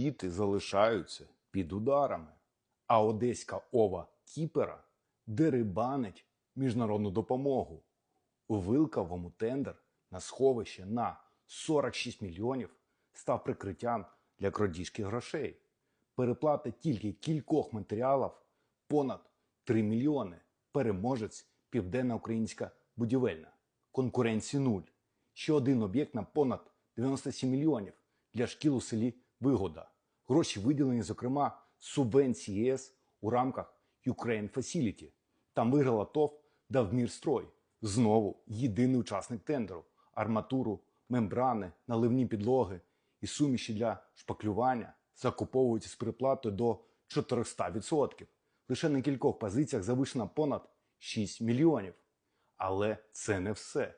Діти залишаються під ударами. А одеська ова Кіпера дерибанить міжнародну допомогу. У Вилковому тендер на сховище на 46 мільйонів став прикриттям для крадіжки грошей. Переплата тільки кількох матеріалів понад 3 мільйони. Переможець Південна Українська будівельна. Конкуренції нуль. Ще один об'єкт на понад 97 мільйонів для шкіл у селі Вигода. Гроші виділені, зокрема, субвенції ЄС у рамках Ukraine Facility. Там виграла ТОВ Давмірстрой. Знову єдиний учасник тендеру. Арматуру, мембрани, наливні підлоги і суміші для шпаклювання закуповуються з переплатою до 400%. Лише на кількох позиціях завишено понад 6 мільйонів. Але це не все.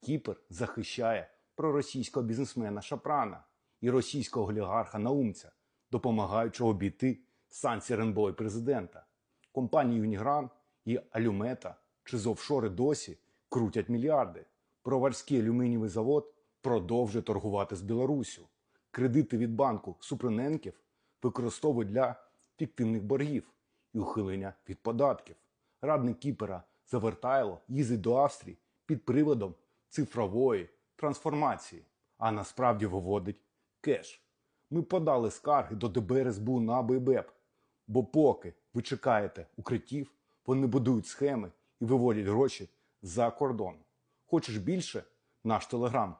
Кіпр захищає проросійського бізнесмена Шапрана і російського олігарха Наумця, допомагаючи обійти санкції РНБО і президента. Компанії Юнігран і Алюмета чи з офшори досі крутять мільярди. Проварський алюмінієвий завод продовжує торгувати з Білоруссю. Кредити від банку Суприненків використовують для фіктивних боргів і ухилення від податків. Радник Кіпера Завертайло їздить до Австрії під приводом цифрової трансформації, а насправді виводить кеш. Ми подали скарги до ДБР СБУ на АБ бо поки ви чекаєте укриттів, вони будують схеми і виводять гроші за кордон. Хочеш більше? Наш телеграм